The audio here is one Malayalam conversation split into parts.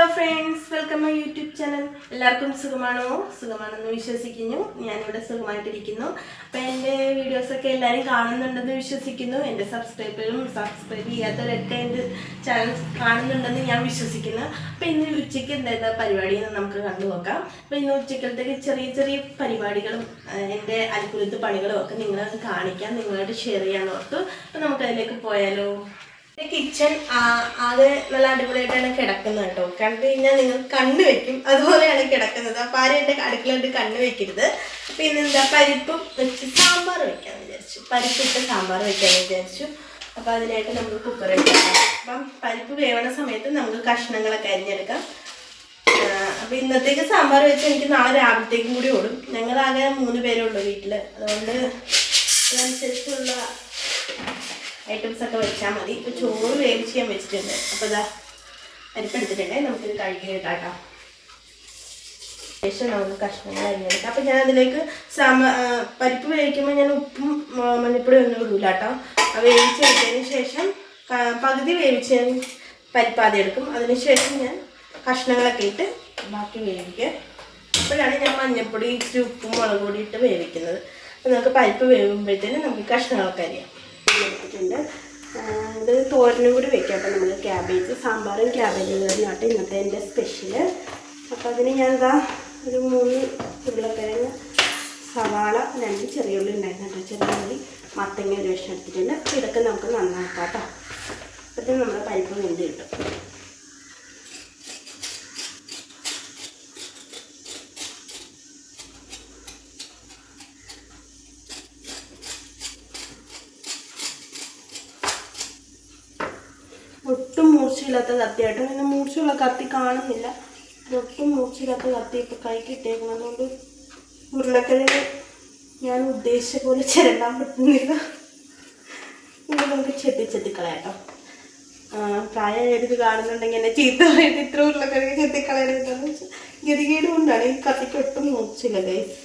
Hello friends welcome my YouTube channel എല്ലാവർക്കും സുഖമാണോ? സുഖമാണെന്ന് വിശ്വസിക്കുന്നു. ഞാനിവിടെ സുഖമായിട്ടിരിക്കുന്നു. അപ്പോൾ എന്റെ വീഡിയോസൊക്കെ എല്ലാവരും കാണുന്നുണ്ടെന്ന് വിശ്വസിക്കുന്നു. എന്റെ സബ്സ്ക്രൈബറും സബ്സ്ക്രൈബ് ചെയ്യാത്തവരൊക്കെ എന്റെ ചാനൽ കാണുന്നുണ്ടെന്ന് ഞാൻ വിശ്വസിക്കുന്നു. അപ്പോൾ ഇന്ന് ഉച്ചയ്ക്ക് എന്താ പരിപാടി എന്ന് നമുക്ക് കണ്ടു നോക്കാം. അപ്പോൾ ഇന്ന് ഉച്ചക്കലത്തേക്ക് ചെറിയ ചെറിയ പരിപാടികളും എന്റെ അൽക്കുലത്ത് പണികളും ഒക്കെ നിങ്ങളെ കാണിക്കാം. നിങ്ങളായിട്ട് ഷെയർ ചെയ്യാൻ ഓർത്തു. അപ്പോൾ നമുക്കതിലേക്ക് പോയാലോ? കിച്ചൺ അത് നല്ല അടിപൊളിയായിട്ടാണ് കിടക്കുന്നത് കേട്ടോ. കണ്ടു കഴിഞ്ഞാൽ നിങ്ങൾ കണ്ണു വെക്കും. അതുപോലെയാണ് കിടക്കുന്നത്. അപ്പം ആരും എന്റെ അടുക്കളയിട്ട് കണ്ണു വെക്കരുത്. പിന്നെന്താ പരിപ്പും വെച്ച് സാമ്പാർ വെക്കാമെന്ന് വിചാരിച്ചു. പരിപ്പിട്ട് സാമ്പാർ വെക്കാമെന്ന് വിചാരിച്ചു. അപ്പോൾ അതിനായിട്ട് നമ്മൾ കുക്കർ എടുക്കാം അപ്പം പരിപ്പ് വേവണ സമയത്ത് നമുക്ക് കഷ്ണങ്ങളൊക്കെ അരിഞ്ഞെടുക്കാം. അപ്പം ഇന്നത്തേക്ക് സാമ്പാർ വെച്ച് എനിക്ക് നാളെ രാവിലത്തേക്കും കൂടി ഓടും. ഞങ്ങളാകെ മൂന്ന് പേരേ ഉള്ളൂ വീട്ടിൽ അതുകൊണ്ട് അതനുസരിച്ചുള്ള ഐറ്റംസ് ഒക്കെ വെച്ചാൽ മതി. ഇപ്പോൾ ചോറ് വേവിച്ച് ഞാൻ വെച്ചിട്ടുണ്ട്. അപ്പോൾ ഇതാ അരിപ്പെടുത്തിട്ടുണ്ടേ. നമുക്കിത് കഴുകി ഇട്ടാട്ടോ ശേഷം നമുക്ക് കഷ്ണങ്ങൾ അരിഞ്ഞെടുക്കാം. അപ്പം ഞാൻ അതിലേക്ക് സമ പരിപ്പ് വേവിക്കുമ്പോൾ ഞാൻ ഉപ്പും മഞ്ഞപ്പൊടി ഒന്നും ഇടൂല കേട്ടോ വേവിച്ചെടുത്തതിന് ശേഷം പകുതി വേവിച്ച് ഞാൻ പരിപ്പാതി എടുക്കും. അതിനുശേഷം ഞാൻ കഷ്ണങ്ങളൊക്കെ ഇട്ട് ബാക്കി വേവിക്കുക. അപ്പോഴാണ് ഞാൻ മഞ്ഞപ്പൊടി ഇച്ചിരി ഉപ്പും മുളക് പൊടി ഇട്ട് വേവിക്കുന്നത്. അപ്പോൾ നമുക്ക് പരിപ്പ് വേവുമ്പോഴത്തേനും നമുക്ക് കഷ്ണങ്ങളൊക്കെ അരിയാം. എടുത്തിട്ടുണ്ട് ഇത് തോരനും കൂടി വെക്കാം. അപ്പോൾ നമ്മൾ ക്യാബേജ് സാമ്പാറും ക്യാബേജ് കറിയാട്ടെ ഇന്നത്തെ എന്റെ സ്പെഷ്യൽ അപ്പോൾ അതിന് ഞാൻ ഇതാ ഒരു മൂന്ന് ഉരുളക്കിഴങ്ങ് സവാള രണ്ട് ചെറിയ ഉള്ളി ഉണ്ടായിരുന്നു കേട്ടോ. ചെറിയ ഉള്ളി മത്തങ്ങ ഒരു വേഷം എടുത്തിട്ടുണ്ട്. ഇതൊക്കെ നമുക്ക് നന്നാക്കാം കേട്ടോ. അപ്പോഴത്തേന് നമ്മുടെ പരിപ്പ് വെന്ത് കിട്ടും ഒട്ടും മൂർച്ചയില്ലാത്ത കത്തിയായിട്ട് പിന്നെ മൂർച്ചയുള്ള കത്തി കാണുന്നില്ല. ഒട്ടും മൂർച്ചയില്ലാത്ത കത്തി ഇപ്പം കൈ കിട്ടിയേക്കണം അതുകൊണ്ട് ഉരുളക്കിഴങ്ങ് ഞാൻ ഉദ്ദേശിച്ച പോലെ ചിരണ്ടാൻ പറ്റുന്നില്ല. ഇനി നമുക്ക് ചെത്തി ചെത്തിക്കളയാട്ടോ. പ്രായമായിട്ട് കാണുന്നുണ്ടെങ്കിൽ എന്നെ ചീത്ത പറയിട്ട് ഇത്ര ഉരുളക്കിഴങ്ങ് ചെത്തിക്കളയരുതെന്ന് വെച്ചാൽ ഗതികേട് കൊണ്ടാണ് ഈ കത്തിക്ക് ഒട്ടും മൂർച്ചയില്ല ഗൈസ്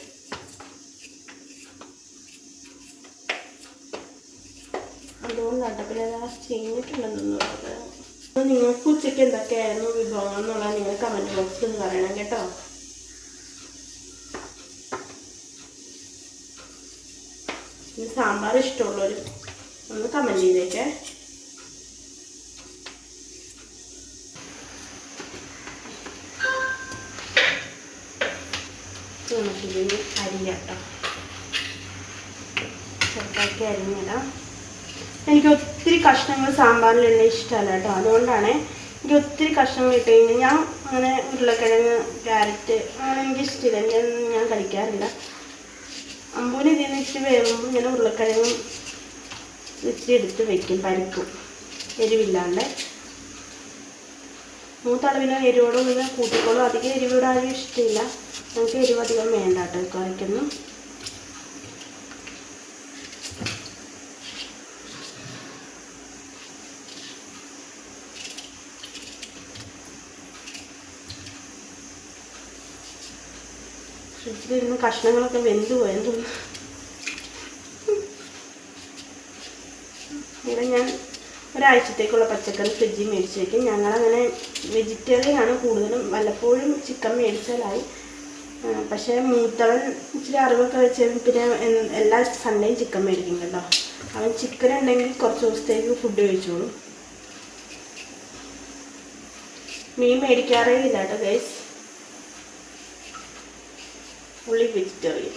പിന്നെ ലാസ്റ്റ് ചെയ്തിട്ടുണ്ടെന്നു അപ്പോൾ നിങ്ങൾക്ക് ഉച്ചയ്ക്ക് എന്തൊക്കെയായിരുന്നു വിഭവങ്ങൾ എന്നുള്ളത് നിങ്ങൾ കമന്റ് ബോക്സിൽ പറയണം കേട്ടോ. സാമ്പാർ ഇഷ്ടമുള്ളവർ ഒന്ന് കമന്റ് ചെയ്തേക്കേ. നമുക്കിതിന് അരിയാട്ടോ ചെറുതാക്കി അരിഞ്ഞിടാം. എനിക്ക് ഒത്തിരി കഷ്ണങ്ങൾ സാമ്പാറിലുള്ള ഇഷ്ടമല്ല കേട്ടോ. അതുകൊണ്ടാണ് എനിക്ക് ഒത്തിരി കഷ്ണങ്ങൾ ഇട്ട് കഴിഞ്ഞാൽ ഞാൻ അങ്ങനെ ഉരുളക്കിഴങ്ങ് ക്യാരറ്റ് അങ്ങനെ എനിക്ക് ഇഷ്ടമില്ല ഞാൻ ഞാൻ കഴിക്കാറില്ല. അമ്പൂന് ഇതിൽ നിന്ന് ഇച്ചിരി വേവുമ്പോൾ ഇങ്ങനെ ഉരുളക്കിഴങ്ങും ഇച്ചിരി എടുത്ത് വെക്കും പരിപ്പും എരിവില്ലാണ്ട്. മൂത്തളവിന് എരിവോടും പിന്നെ കൂട്ടിക്കോളും. അധികം എരിവിടാനും ഇഷ്ടമില്ല നമുക്ക് എരിവ് അധികം വേണ്ട കേട്ടോ. കറിക്കൊന്നും ഫ്രിഡ്ജിലിരുന്ന് കഷ്ണങ്ങളൊക്കെ വെന്ത് പോയെന്ന് ഇവിടെ ഞാൻ ഒരാഴ്ചത്തേക്കുള്ള പച്ചക്കറി ഫ്രിഡ്ജിൽ മേടിച്ച് വയ്ക്കും ഞങ്ങളങ്ങനെ വെജിറ്റേറിയൻ ആണ് കൂടുതലും. വല്ലപ്പോഴും ചിക്കൻ മേടിച്ചാലായി. പക്ഷേ മൂത്തവൻ ഇച്ചിരി അറിവൊക്കെ വെച്ച് പിന്നെ എല്ലാ സൺഡേയും ചിക്കൻ മേടിക്കും കേട്ടോ. അവൻ ചിക്കൻ ഉണ്ടെങ്കിൽ കുറച്ച് ദിവസത്തേക്ക് ഫുഡ് കഴിച്ചോളും. മീൻ മേടിക്കാറേ ഇല്ല കേട്ടോ ഗൈസ് ഉള്ളി വെജിറ്റേറിയൻ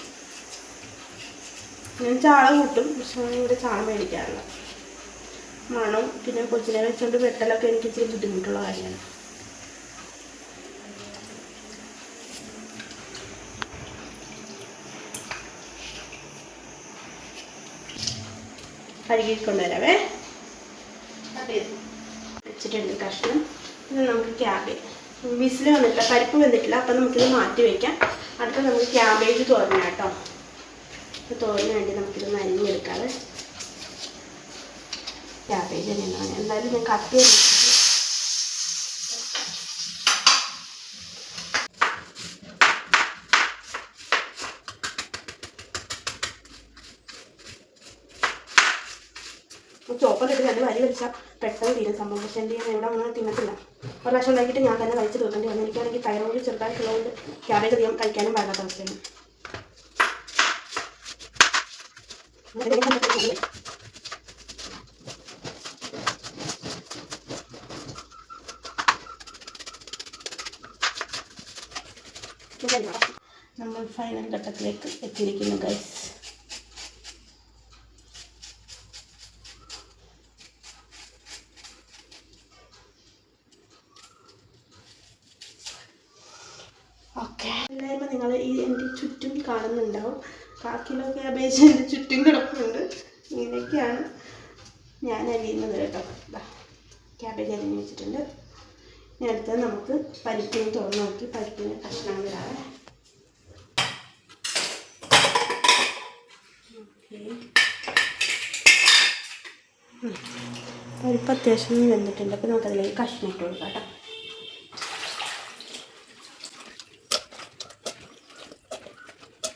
ഞാൻ ചാള കൂട്ടും പക്ഷെ ഇവിടെ ചാള മേടിക്കാറില്ല. മണം പിന്നെ കൊച്ചിനെ വെച്ചുകൊണ്ട് വെട്ടലൊക്കെ എനിക്ക് ഇച്ചിരി ബുദ്ധിമുട്ടുള്ള കാര്യമാണ്. കഴുകിക്കൊണ്ടുവരാവേ വെച്ചിട്ടുണ്ട് കഷ്ണം. ഇത് നമുക്ക് ക്യാബേജ് വിസിൽ വന്നിട്ടില്ല പരിപ്പ് വന്നിട്ടില്ല അപ്പം നമുക്കിത് മാറ്റി വയ്ക്കാം അടുത്ത നമുക്ക് ക്യാബേജ് തോരന കേട്ടോ തോരന് വേണ്ടി നമുക്കിത് നരിഞ്ഞെടുക്കാതെ ക്യാബേജ് തന്നെയാണ് എന്തായാലും ഞാൻ കട്ട് ചെയ്ത് ഒപ്പം ഇട്ട് രണ്ട് വലി വലിച്ചാൽ പെട്ടെന്ന് തീരെ. സംഭവം പക്ഷേ എന്ത് ചെയ്യാൻ ഇവിടെ അങ്ങനെ തിന്നത്തില്ല. ഒരു പ്രാവശ്യം വൈകിട്ട് ഞാൻ തന്നെ കഴിച്ച് തീർക്കേണ്ടി വന്നു. എനിക്കാണെങ്കിൽ തൈറോയിഡ് ചെറുതായിട്ടുള്ളതുകൊണ്ട് ക്യാബേജ് അധികം കഴിക്കാനും പാടാത്ത അവസ്ഥയാണ് നമ്മൾ ഫൈനൽ ഘട്ടത്തിലേക്ക് എത്തിയിരിക്കുന്നു ഗൈസ് ഓക്കെ എല്ലാവരും നിങ്ങൾ ഈ എന്റെ ചുറ്റും കാക്കിലോ ക്യാബേജിന്റെ ചുറ്റും കിടക്കുന്നുണ്ട് ഇങ്ങനെയൊക്കെയാണ് ഞാൻ അരിയുന്നത് കേട്ടോ. ക്യാബേജ് അരിഞ്ഞ് വെച്ചിട്ടുണ്ട്. ഇനി അടുത്തത് നമുക്ക് പരിപ്പിന് തുറന്ന് നോക്കി. പരിപ്പിന് കഷ്ണം വരാതെ പരിപ്പ് അത്യാവശ്യം വെന്തിട്ടുണ്ട്. അപ്പോൾ നമുക്കതിലേക്ക് കഷ്ണം ഇട്ട് കൊടുക്കാം കേട്ടോ.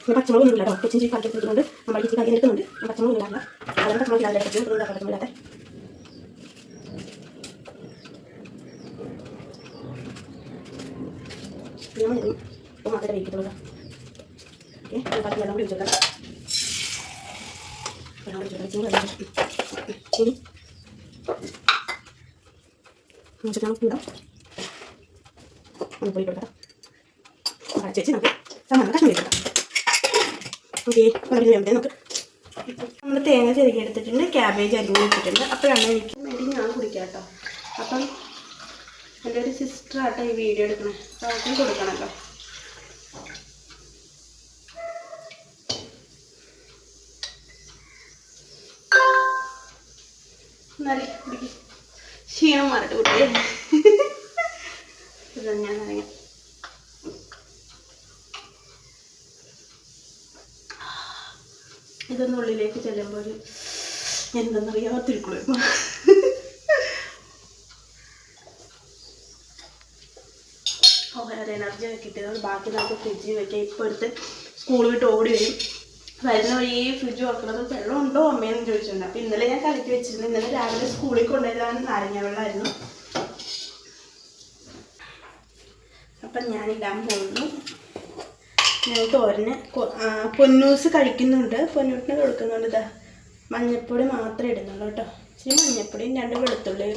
പിന്നെ പച്ചമുളക് ഒന്നും ഇല്ലാട്ടോ കൊച്ചിൻ കാലത്ത് എടുക്കുന്നുണ്ട് നമ്മൾ ഇച്ചിരി കാര്യം എടുക്കുന്നുണ്ട്. പച്ചമുളക് ഇല്ലാല്ല അതാണ് പച്ചമുളക് ഇല്ലാതെ ഇതുകൊണ്ട് പച്ചമുളക് നമ്മൾ ഇപ്പോൾ മാത്രമേ വയ്ക്കത്തുള്ളൂ ഓക്കെ. ബാക്കി വെള്ളം കൂടി വെച്ചേക്കാം വെള്ളം കൂടി വെച്ചേക്കാം ഇനി വെച്ചിട്ട് നമുക്ക് ഇടാം ഒന്ന് ചേച്ചി നമുക്ക് സാമാനം കഷ്ണം വെച്ചേക്കാം നമുക്ക് നമ്മൾ തേങ്ങ ചെറുക്കി എടുത്തിട്ടുണ്ട് ക്യാബേജ് അരിഞ്ഞ് വെച്ചിട്ടുണ്ട്. അപ്പോഴാണ് എനിക്ക് വേണ്ടി ഞാൻ കുടിക്കാട്ടോ അപ്പം എന്റെ ഒരു സിസ്റ്റർ ആട്ടോ ഈ വീഡിയോ എടുക്കണേ. അപ്പോൾ അവർക്കും കൊടുക്കണമല്ലോ എന്നാലേ കുടിക്കും. ക്ഷീണം മാറട്ടെ കുട്ടിയെ. ഞാൻ ഇതൊന്നും ഉള്ളിലേക്ക് ചെല്ലുമ്പോൾ ഒരു എന്തെന്നറിയാത്തിരിക്കുള്ളൂ ഓ ഒരു എനർജി ഒക്കെ കിട്ടിയത്. ബാക്കി നമുക്ക് ഫ്രിഡ്ജിൽ വെക്കാം. ഇപ്പോൾ എടുത്ത് സ്കൂൾ വിട്ട് ഓടി വരും. വരുന്ന വഴി ഫ്രിഡ്ജ് വെക്കണത് വെള്ളം ഉണ്ടോ അമ്മയെന്ന് ചോദിച്ചിട്ടുണ്ട്. അപ്പോൾ ഇന്നലെ ഞാൻ കളിക്ക് വെച്ചിരുന്നു. ഇന്നലെ രാവിലെ സ്കൂളിൽ കൊണ്ടുവരാൻ നാരങ്ങ വെള്ളമായിരുന്നു അപ്പം ഞാനിടാൻ പോകുന്നു. തോരന് പൊന്നൂസ് കഴിക്കുന്നുണ്ട്. പൊന്നൂട്ടിന് കൊടുക്കുന്നുണ്ട് ഇതാ മഞ്ഞപ്പൊടി മാത്രമേ ഇടുന്നുള്ളൂ കേട്ടോ. ഇച്ചിരി മഞ്ഞപ്പൊടിയും രണ്ട് വെളുത്തുള്ളി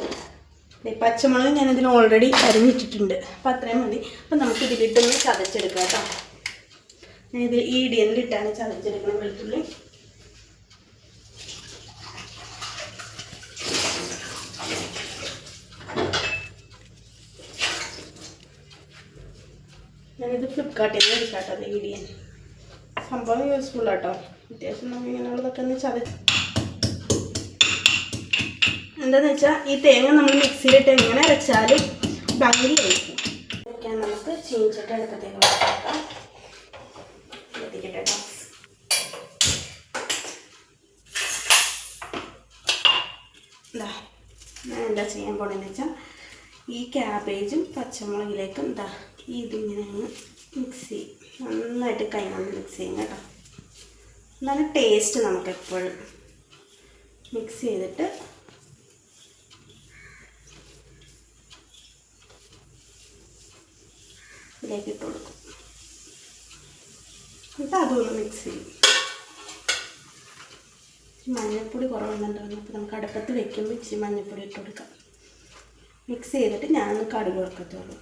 ദേ പച്ചമുളക് ഇതിന് ഓൾറെഡി അരിഞ്ഞിട്ടിട്ടുണ്ട്. അപ്പം അത്രയും മതി. അപ്പം നമുക്ക് ഇതിലിട്ടൊന്ന് ചതച്ചെടുക്കാം കേട്ടോ. ഞാനിത് ഈ ഇടിയനിലിട്ടാണ് ചതച്ചെടുക്കുന്നത് വെളുത്തുള്ളി. ഞാനിത് ഫ്ലിപ്കാർട്ടിൽ നിന്ന് എടുക്കാട്ടോ അത് ഇടിയൻ സംഭവം യൂസ്ഫുൾ ആട്ടോ. അത്യാവശ്യം നമുക്ക് ഇങ്ങനെയുള്ളതൊക്കെ ഒന്ന് ചതച്ച് എന്താന്ന് വെച്ചാൽ ഈ തേങ്ങ നമ്മൾ മിക്സിയിലിട്ട് എങ്ങനെ അരച്ചാലും ഭംഗിയായിരിക്കും. ഇതൊക്കെയാണ് നമുക്ക് ചീഞ്ചിട്ട് അടുപ്പത്തേക്ക് വെക്കാം എത്തിക്കട്ടെ കേട്ടോ ഇതാ ഞാൻ എന്താ ചെയ്യാൻ പോണെന്ന് വെച്ചാൽ ഈ ക്യാബേജും പച്ചമുളകിലേക്കും എന്താ ഇതിങ്ങനെ അങ്ങ് മിക്സ് ചെയ്യും നന്നായിട്ട് കൈകൊണ്ട് മിക്സ് ചെയ്യും കേട്ടോ. നല്ല ടേസ്റ്റ് നമുക്ക് എപ്പോഴും മിക്സ് ചെയ്തിട്ട് ഇതിലേക്ക് ഇട്ട് കൊടുക്കും. എന്നിട്ട് അതൊന്ന് മിക്സ് ചെയ്യും. മഞ്ഞൾപ്പൊടി കുറവുണ്ടെന്ന് അപ്പോൾ നമുക്ക് അടുപ്പത്ത് വെക്കുമ്പോൾ ഇച്ചിരി മഞ്ഞൾപ്പൊടി ഇട്ട് കൊടുക്കാം. മിക്സ് ചെയ്തിട്ട് ഞാനൊന്ന് കടുക് വറുക്കത്തുള്ളൂ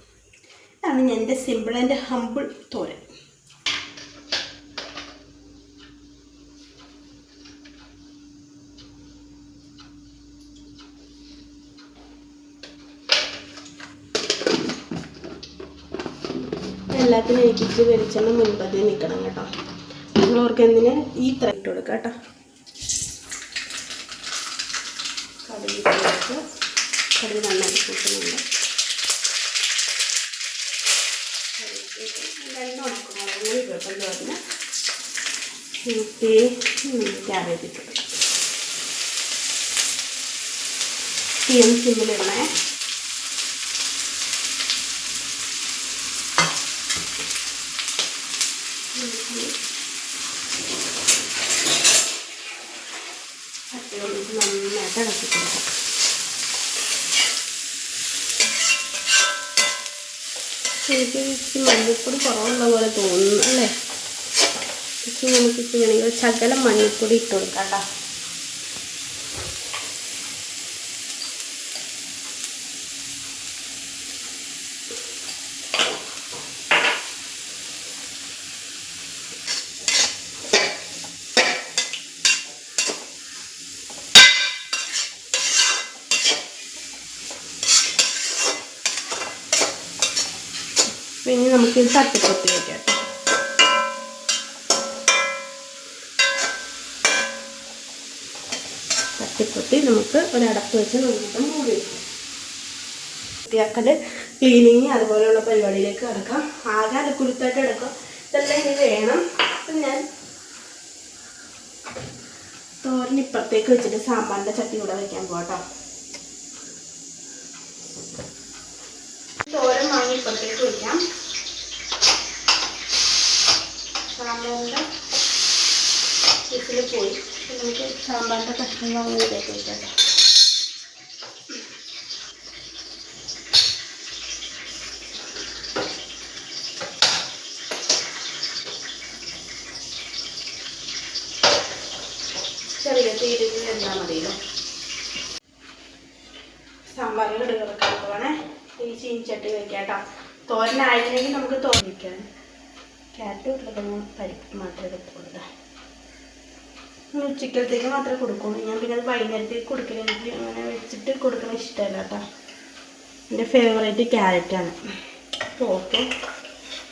ഇതാണ് എന്റെ സിമ്പിൾ ആൻഡ് ഹമ്പിൾ തോരൻ. എല്ലാത്തിനും എനിക്ക് ഇച്ചിരി വെളിച്ചെണ്ണ മുൻപതി നിൽക്കണം കേട്ടോ. നിങ്ങളവർക്ക് എന്തിന്? ഈ ഇത്ര ഇട്ട് കൊടുക്കാം കേട്ടോ. കടുക് കടലിൽ നന്നായിട്ട് കൂട്ടുന്നുണ്ട് രണ്ട് ഉണക്കമുളകും കൂടി ഇട്ടു പറഞ്ഞ് ക്യാബേജ് ഇട്ട് തീയും നന്നായിട്ട് ഇളക്കി കൊടുക്കാം. എനിക്ക് മല്ലിപ്പൊടി കുറവുള്ള പോലെ തോന്നുന്നു അല്ലേ? ഇച്ചിരി നമുക്ക് വേണമെങ്കിൽ ശകലം മഞ്ഞൾപ്പൊടി ഇട്ട് കൊടുക്കാം കേട്ടോ. പിന്നെ നമുക്ക് തട്ടിപ്പൊത്തി വയ്ക്കാം കേട്ടോ ഒരു അടപ്പ് വെച്ച് നന്നായിട്ട് മൂടി വയ്ക്കാം വൃത്തിയാക്കൽ ക്ലീനിങ് അതുപോലെയുള്ള പരിപാടിയിലേക്ക് കിടക്കാം. ആകെ അലക്കുരുത്തായിട്ട് കിടക്കാം ഇതെല്ലാം ഇനി വേണം. അപ്പം ഞാൻ തോരൻ ഇപ്പുറത്തേക്ക് വെച്ചിട്ട് സാമ്പാറിന്റെ ചട്ടി കൂടെ വെക്കാൻ പോകട്ടോ തോരൻ വാങ്ങി ഇപ്പുറത്തേക്ക് വെക്കാം. സാമ്പാറിന്റെ ഇതിൽ പോയി. നമുക്ക് സാമ്പാറിന്റെ കഷ്ണം വാങ്ങി ചെറിയ എന്നാൽ മതിയല്ലോ സാമ്പാറിൽ ഇടുകളൊക്കെ പോകണേ ഈ ചീനിച്ചട്ടി വെക്കാട്ടോ. തോരനായിരുന്നെങ്കിൽ നമുക്ക് തോന്നിക്കാൻ ക്യാരറ്റ് ഉരുളക്കിഴങ്ങ് പരിപ്പ് മാത്രമേ ഇനി ഉച്ചക്കലത്തേക്ക് മാത്രമേ കൊടുക്കുള്ളൂ. ഞാൻ പിന്നെ അത് വൈകുന്നേരത്തേക്ക് കൊടുക്കില്ല എനിക്ക് അങ്ങനെ വെച്ചിട്ട് കൊടുക്കണ ഇഷ്ടമല്ല കേട്ടോ. എന്റെ ഫേവറേറ്റ് ക്യാരറ്റാണ് അപ്പോൾ ഓക്കെ.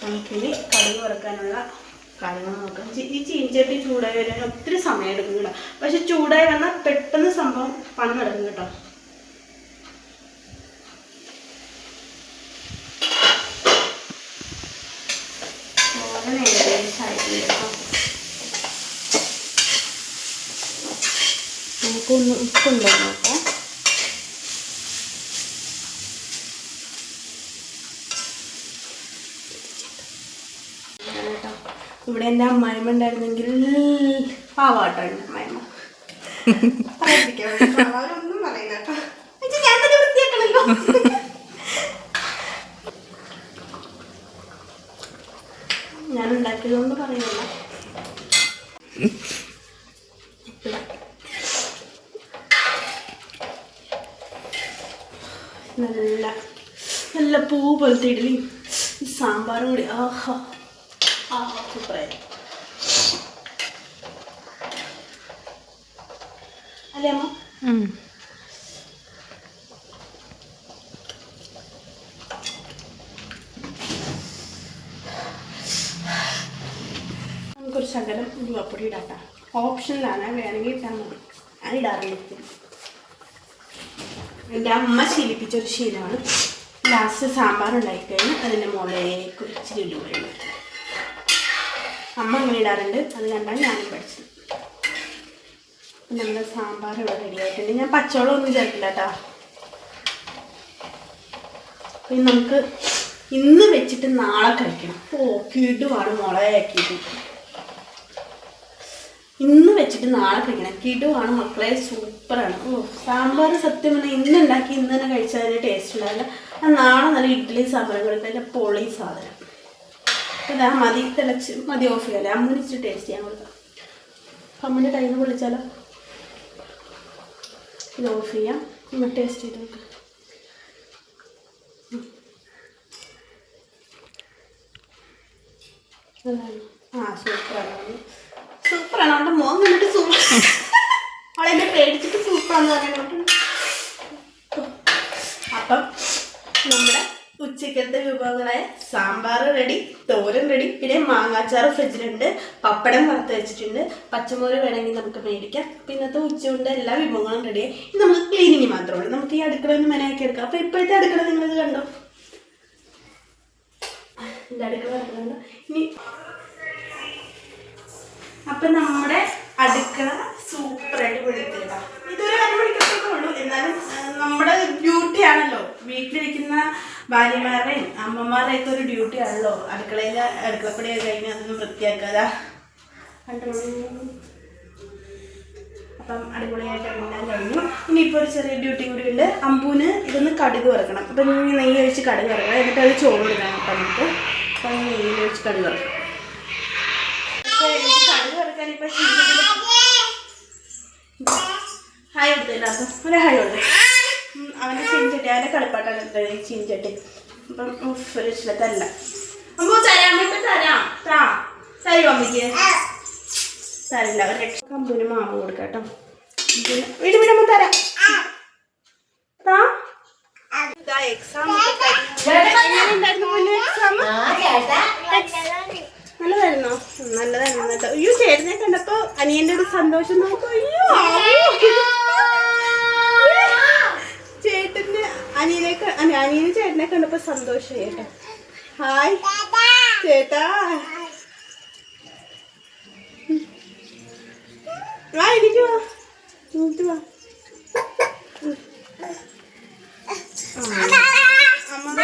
നമുക്കിനി കടുക് വറക്കാനുള്ള കാര്യങ്ങൾ നോക്കാം. ഈ ചീനിച്ചട്ടി ചൂടായി വരാൻ ഒത്തിരി സമയം എടുക്കും കേട്ടോ. പക്ഷെ ചൂടായി വന്നാൽ പെട്ടെന്ന് സംഭവം പണി നടക്കും കേട്ടോ തോരൻ ഏകദേശമായിട്ട് കേട്ടോ നമുക്കൊന്ന് ഉപ്പുണ്ടോ നോക്കാം. ഇവിടെ എന്റെ അമ്മായിമ്മ ഉണ്ടായിരുന്നെങ്കിൽ പാവാട്ടോ എന്റെ അമ്മായിമ്മ. അവരൊന്നും പറയില്ല കേട്ടോ. അച്ഛാ, ഞാൻ തന്നെ വൃത്തിയാക്കണല്ലോ. ഞാൻ പറയുന്നില്ല നല്ല നല്ല പൂ പോലത്തെ ഇഡലി ഈ സാമ്പാറും കൂടി. ആഹാ. ആ സൂപ്പറായി അല്ലേ അമ്മ? നമുക്കൊരു ശകലം ഉലുവപ്പൊടി ഇടാം ഓപ്ഷനിലാണ് വേണമെങ്കിൽ ഇട്ടാൽ മതി. ഞാൻ ഇടാറില്ല. എന്റെ അമ്മ ശീലിപ്പിച്ച ഒരു ശീലമാണ്. ലാസ്റ്റ് സാമ്പാർ ഉണ്ടായിക്കഴിഞ്ഞാൽ അതിന്റെ മുളയിലേക്ക് ഇച്ചിരി ഉലുവ അമ്മ അങ്ങനെ ഇടാറുണ്ട്. അത് കണ്ടാണ് ഞാനും പഠിച്ചത്. നമ്മുടെ സാമ്പാർ ഇവിടെ റെഡി ആയിട്ടുണ്ട്. ഞാൻ പച്ചവെള്ളം ഒന്നും ചേർക്കില്ല കേട്ടോ. ഇനി നമുക്ക് ഇന്ന് വെച്ചിട്ട് നാളെ കഴിക്കണം. ഓ കിടുവാണ് മുളയാക്കിയിട്ട് ഇന്ന് വെച്ചിട്ട് നാളെ കഴിക്കണം. കിടുവാണ് മക്കളെ സൂപ്പറാണ്. ഓ സാമ്പാർ സത്യം പറഞ്ഞാൽ ഇന്ന് ഉണ്ടാക്കി ഇന്ന് തന്നെ കഴിച്ചാൽ അതിന്റെ ടേസ്റ്റ് ഉണ്ടാവില്ല ആ നാളെ നല്ല ഇഡ്ഡലി സാമ്പാറും കൊടുക്കാൻ പൊളി സാധനം. അതാ മതി തിളച്ച് മതി ഓഫ് ചെയ്യാല്ലേ അമ്മൂന് ഇച്ചിരി ടേസ്റ്റ് ചെയ്യാൻ കൊടുക്കാം. അമ്മൂന്റെ കയ്യിൽ നിന്ന് പൊളിച്ചാലോ? ഇത് ഓഫ് ചെയ്യാം. ഇന്ന് ടേസ്റ്റ് ചെയ്ത് നോക്കാം. അതാണ് ആ സൂപ്പറാണ്. സൂപ്പറാണ്. അവളുടെ മോൻ കണ്ടിട്ട് സൂപ്പർ അവളെന്നെ പേടിച്ചിട്ട് സൂപ്പറാന്ന് പറയുന്നുണ്ട് അപ്പം നമ്മുടെ ഉച്ചക്കത്തെ വിഭവങ്ങളായ സാമ്പാർ റെഡി തോരൻ റെഡി പിന്നെ മാങ്ങാച്ചാർ ഫ്രിഡ്ജിലുണ്ട് പപ്പടം വറുത്ത് വെച്ചിട്ടുണ്ട് പച്ചമുളക് വേണമെങ്കിൽ നമുക്ക് മേടിക്കാം. പിന്നെ ഇന്നത്തെ ഉച്ചകൊണ്ട് എല്ലാ വിഭവങ്ങളും റെഡിയായി ഇനി നമുക്ക് ക്ലീനിങ് മാത്രമേ ഉള്ളൂ. നമുക്ക് ഈ അടുക്കള ഒന്ന് മെനയാക്കി എടുക്കാം. അപ്പോൾ ഇപ്പോഴത്തെ അടുക്കള നിങ്ങളിത് കണ്ടോ എന്റെ അടുക്കള കണ്ടോ? ഇനി അപ്പൊ നമ്മുടെ അടുക്കള സൂപ്പർ ആയിട്ട് കേട്ടോ ഇതൊരു അരമണിക്കൂറൊക്കെ ഉള്ളൂ. എന്നാലും നമ്മുടെ ഡ്യൂട്ടി ആണല്ലോ. വീട്ടിലിരിക്കുന്ന ഭാര്യമാരുടെയും അമ്മമാരുടെയൊക്കെ ഒരു ഡ്യൂട്ടി ആണല്ലോ. അടുക്കളയിൽ അടുക്കളപ്പടിയൊക്കെ കഴിഞ്ഞ് അതൊന്നും വൃത്തിയാക്കാതെ. അപ്പം അടിപൊളിയായിട്ട് എല്ലാം കഴിഞ്ഞു. ഇനിയിപ്പോൾ ഒരു ചെറിയ ഡ്യൂട്ടി കൂടി ഉണ്ട്. അമ്പൂന് ഇതൊന്ന് കടുക് വറക്കണം. അപ്പം നെയ്യ് ഒഴിച്ച് കടുക് വറക്കണം. എന്നിട്ട് അത് ചോറ് ഇടണം അപ്പം നമുക്ക് അപ്പം നെയ്യിൽ ഒഴിച്ച് കടുക് വറക്കണം അപ്പോൾ എനിക്ക് കടുക് വറക്കാൻ ഇപ്പം ഹായ് കൊടുത്തു എല്ലാവർക്കും ഹായ് കൊടുത്തു അവന്റെ ചീഞ്ചട്ടി അവന്റെ കളിപ്പാട്ടാണ് എടുത്തത് അപ്പം ഒരു ഇഷ്ടത്തല്ല അമ്മ തരാം അമ്മ തരാം താ തരുമോ അമ്മയ്ക്ക് തരില്ല ഒരു രക്ഷ കമ്പൂന് മാവ് കൊടുക്കാം കേട്ടോ വീട് വിടുമ്പോൾ തരാം താ എക്സാം എക്സാം നല്ലതായിരുന്നോ? നല്ലതായിരുന്നു കേട്ടോ. അയ്യോ ചേട്ടനെ കണ്ടപ്പോ അനിയന്റെ ഒരു സന്തോഷം നോക്കൂ അയ്യോ ചേട്ടന് അനിയനെ അനിയന് ചേട്ടനെ കണ്ടപ്പോ സന്തോഷം ചേട്ടാ ഹായ്. ചേട്ടാ. വാ എനിക്ക് വാ. എനിക്ക് വാ. അമ്മ.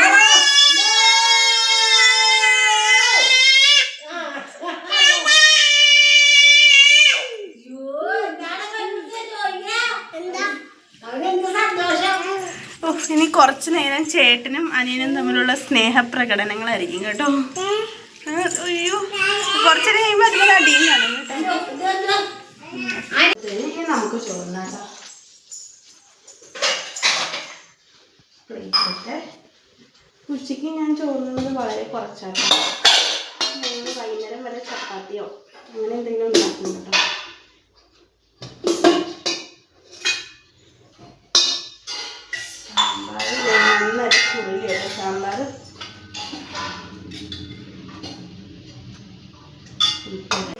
ഇനി കുറച്ചു നേരം ചേട്ടനും അനിയനും തമ്മിലുള്ള സ്നേഹപ്രകടനങ്ങളായിരിക്കും കേട്ടോ. അയ്യോ. കുറച്ചു കഴിയുമ്പോൾ അടിയും കാണും കേട്ടോ. നമുക്ക് ചോറിനാട്ടോ പ്ലേറ്റിട്ട് ഉച്ചയ്ക്ക് ഞാൻ ചോറുന്നത് വളരെ കുറച്ചാണ് ഞങ്ങൾ വൈകുന്നേരം വരെ ചപ്പാത്തിയോ അങ്ങനെ എന്തെങ്കിലും ഉണ്ടാക്കും കേട്ടോ. കേട്ടോ സാമ്പാർ.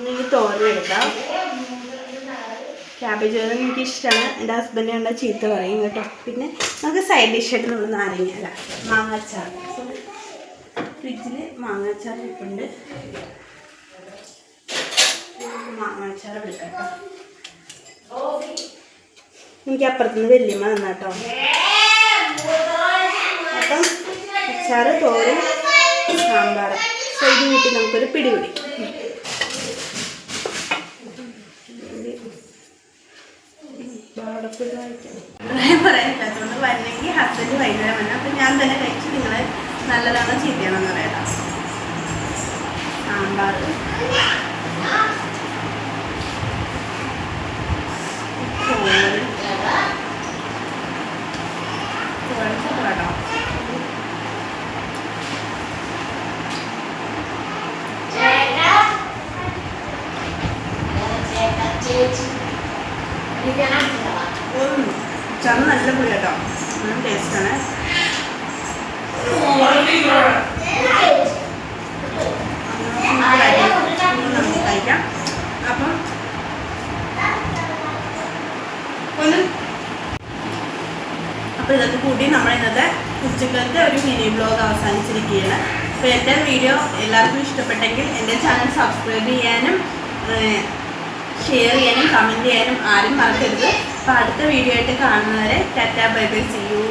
എനിക്ക് തോരൻ എടുക്കാം. ക്യാബേജ് തോരൻ എനിക്ക് ഇഷ്ടമാണ് എന്റെ ഹസ്ബൻഡ് കണ്ട ചീത്ത പറയും കേട്ടോ. പിന്നെ നമുക്ക് സൈഡ് ഡിഷായിട്ട് നമ്മൾ നാരങ്ങ മാങ്ങാച്ചാർ ഫ്രിഡ്ജിൽ മാങ്ങാച്ചാർ ഇരിപ്പുണ്ട് മാങ്ങാച്ചാർ എടുക്കാം എനിക്ക് അപ്പുറത്തുനിന്ന് വല്യമ്മ തന്നാട്ടോ അപ്പം അച്ചാറ് തോരൻ സാമ്പാർ സൈഡ് കൂട്ടി നമുക്കൊരു പിടി പിടിക്കാം പറയാനില്ലാത്തതുകൊണ്ട് വരണമെങ്കിൽ ഹസ്ബൻഡ് വൈകുന്നേരം വന്നു അപ്പം ഞാൻ തന്നെ കഴിച്ച് നിങ്ങൾ നല്ലതാണോ ചീത്തയാണോ എന്ന് പറയാം സാമ്പാർ ചോറ് ചോറ് ചോറാട്ടോ ചമ്മ നല്ല പുളി കേട്ടോ നല്ല ടേസ്റ്റാണ് നമുക്ക് കഴിക്കാം അപ്പം ഒന്ന് അപ്പോൾ ഇതൊക്കെ കൂടി നമ്മൾ ഇന്നത്തെ ഉച്ചക്കത്തെ ഒരു മിനി ബ്ലോഗ് അവസാനിച്ചിരിക്കുകയാണ്. അപ്പോൾ എന്റെ വീഡിയോ എല്ലാവർക്കും ഇഷ്ടപ്പെട്ടെങ്കിൽ എന്റെ ചാനൽ സബ്സ്ക്രൈബ് ചെയ്യാനും ഷെയർ ചെയ്യാനും കമന്റ് ചെയ്യാനും ആരും മറക്കരുത്. അപ്പോൾ അടുത്ത വീഡിയോ ആയിട്ട് കാണുന്നവരെ tata bye bye see you